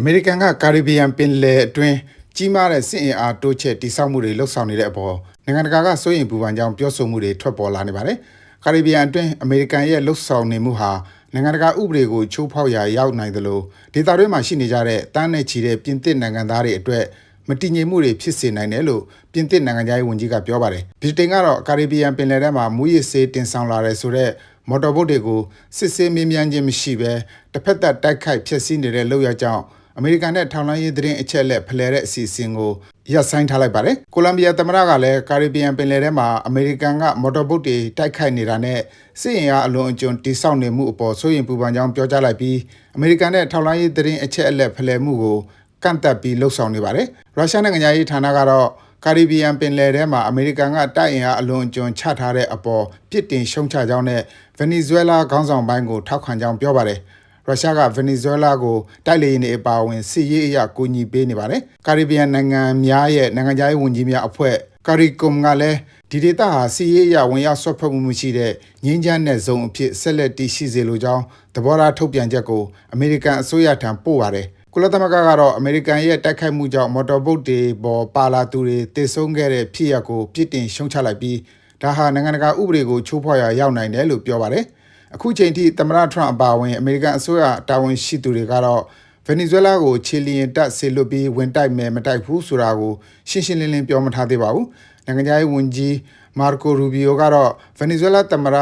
အမေရိကန်ကကာရစ်ဘီယံပင်လယ်အတွင်းကြီးမားတဲ့စစ်အင်အားတိုးချဲ့တိစောက်မှုတွေလှုပ်ဆောင်နေတဲ့အပေါ်နိုင်ငံတကာကစိုးရိမ်ပူပန်ကြောင်းပြောဆိုမှုတွေထွက်ပေါ်လာနေပါတယ်။ကာရစ်ဘီယံအတွင်းအမေရိကန်ရဲ့လှုပ်ဆောင်နေမှုဟာနိုင်ငံတကာဥပဒေကိုချိုးဖောက်ရာရောက်နိုင်သလိုဒေသတွင်းမှာရှိနေကြတဲ့တန်းနဲ့ချီတဲ့ပြင်သစ်နိုင်ငံသားတွေအတွက်မတည်ငြိမ်မှုတွေဖြစ်စေနိုင်တယ်လို့ပြင်သစ်နိုင်ငံသားရေးဝန်ကြီးကပြောပါတယ်။ဗြိတိန်ကတော့ကာရစ်ဘီယံပင်လယ်ထဲမှာမူရစ်ဆေးတင်ဆောင်လာတယ်ဆိုတဲ့မော်တော်ဘုတ်တွေကိုစစ်ဆေးမေးမြန်းခြင်းမရှိဘဲတစ်ဖက်သက်တိုက်ခိုက်ဖျက်ဆီးနေတဲ့လုပ်ရကြောင်း အမေရိကန်နဲ့ထောင်လိုင်းရေးသတင်းအချက်အလက်ဖလှယ်တဲ့အစီအစဉ်ကိုရပ်ဆိုင်းထားလိုက်ပါတယ်။ကိုလံဘီယာသမ္မတကလည်းကာရစ်ဘီယံပင်လယ်ထဲမှာအမေရိကန်ကမော်တော်ဘုတ်တွေတိုက်ခိုက်နေတာနဲ့စစ်ရင်အားအလွန်အကျွံတိစောက်နေမှုအပေါ်စိုးရိမ်ပူပန်ကြောင်းပြောကြားလိုက်ပြီးအမေရိကန်နဲ့ထောင်လိုင်းရေးသတင်းအချက်အလက်ဖလှယ်မှုကိုကန့်သက်ပြီးလှုပ်ဆောင်နေပါတယ်။ရုရှားနိုင်ငံရေးဌာနကတော့ကာရစ်ဘီယံပင်လယ်ထဲမှာအမေရိကန်ကတိုက်ရင်အားအလွန်အကျွံချထားတဲ့အပေါ်ပြစ်တင်ရှုံချကြောင်းနဲ့ဗင်နီဇွဲလားခေါင်းဆောင်ပိုင်းကိုထောက်ခံကြောင်းပြောပါတယ်။ ရုရှားကဗင်နီဇွဲလားကိုတိုက်လေယာဉ်တွေအပါအဝင်စစ်ရေးအရာကူညီပေးနေပါတယ်။ကာရစ်ဘီယံနိုင်ငံများရဲ့နိုင်ငံခြားရေးဝန်ကြီးများအဖွဲ့ကာရီကွန်ကလည်းဒီဒေတာဟာစီးရေးအရဝင်ရောက်ဆွတ်ဖက်မှုမရှိတဲ့ငင်းချမ်းတဲ့ဇုံအဖြစ်ဆက်လက်တည်ရှိစေလိုကြောင်းသဘောထားထုတ်ပြန်ချက်ကိုအမေရိကန်အစိုးရထံပို့ပါတယ်။ကုလသမဂ္ဂကတော့အမေရိကန်ရဲ့တိုက်ခိုက်မှုကြောင့်မော်တော်ဘုတ်တွေပေါ်ပါလာသူတွေတည်ဆုံးခဲ့တဲ့ဖြစ်ရပ်ကိုပြစ်တင်ရှုံချလိုက်ပြီးဒါဟာနိုင်ငံတကာဥပဒေကိုချိုးဖောက်ရာရောက်နိုင်တယ်လို့ပြောပါတယ်။ အခုချိန်ထိသမ္မတထရန့်အပါအဝင်အမေရိကန်အစိုးရတာဝန်ရှိသူတွေကတော့ဗင်နီဇွဲလားကိုခြေလျင်တက်ဆေလွတ်ပြီးဝင်တိုက်မယ်မတိုက်ဘူးဆိုတာကိုရှင်းရှင်းလင်းလင်းပြောမထားသေးပါဘူး။နိုင်ငံခြားရေးဝန်ကြီးမာကိုရူဘီယိုကတော့ဗင်နီဇွဲလားသမ္မတ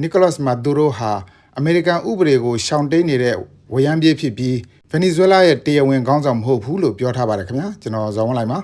နီကိုလတ်မာဒူရိုဟာအမေရိကန်ဥပဒေကိုရှောင်တိန်နေတဲ့ဝရမ်းပြေးဖြစ်ပြီးဗင်နီဇွဲလားရဲ့တရားဝင်ခေါင်းဆောင်မဟုတ်ဘူးလို့ပြောထားပါတယ်ခင်ဗျာကျွန်တော်ဇော်ဝင်းလိုက်ပါ